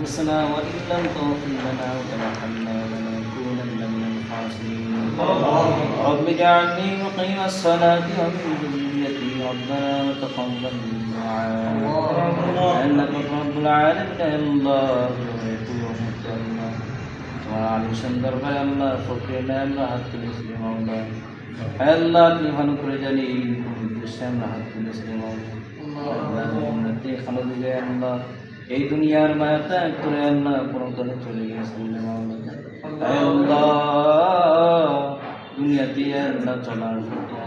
أنفسنا وإن لم تغفر لنا وترحمنا لنكونن من الخاسرين رب اجعلني مقيم الصلاة ومن ذريتي ربنا وتقبل دعاء إنك رب العالمين الله তোমার আলিশান দরবারে আল্লাহ ফকরে না হাত তুলেছি মাওলা আল্লাহ আপনি ভালো করে জানি কোন উদ্দেশ্যে আমরা হাত তুলেছি মাওলা আল্লাহ দিলে আল্লাহ এই দুনিয়ার মায়া ত্যাগ করে আল্লাহ পরকালে চলে গিয়েছেন মাওলা আল্লাহ দুনিয়াতে আল্লাহ চলার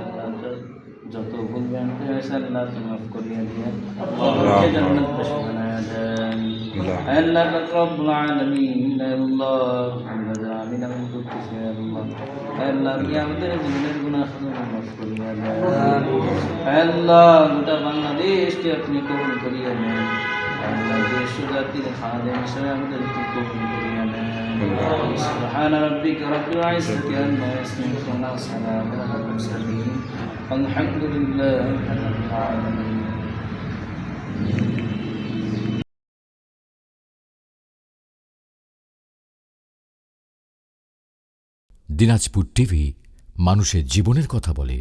আল্লাহ যত- ভুল ব্যান হয়েছে আল্লাহ তুমি মাফ করিয়া দিয়ে আল্লাহকে জান্নাত বাসী বানায়া দেন। আল্লাহ রব্বুল আলামিন আল্লাহ আমরা আমিন আমিন করতেছি আল্লাহ। আল্লাহ আপনি আমাদের জীবনের মাফ করিয়া দেন। আল্লাহ গোটা বাংলাদেশকে আপনি কবুল করিয়া নেন। আল্লাহ দেশ ও জাতির খাদেম হিসেবে আমাদেরকে কবুল করিয়া নেন سبحان ربك رب العزة عما يصفون وسلام على المرسلين والحمد لله رب العالمين দিনাজপুর টিভি মানুষের জীবনের কথা বলে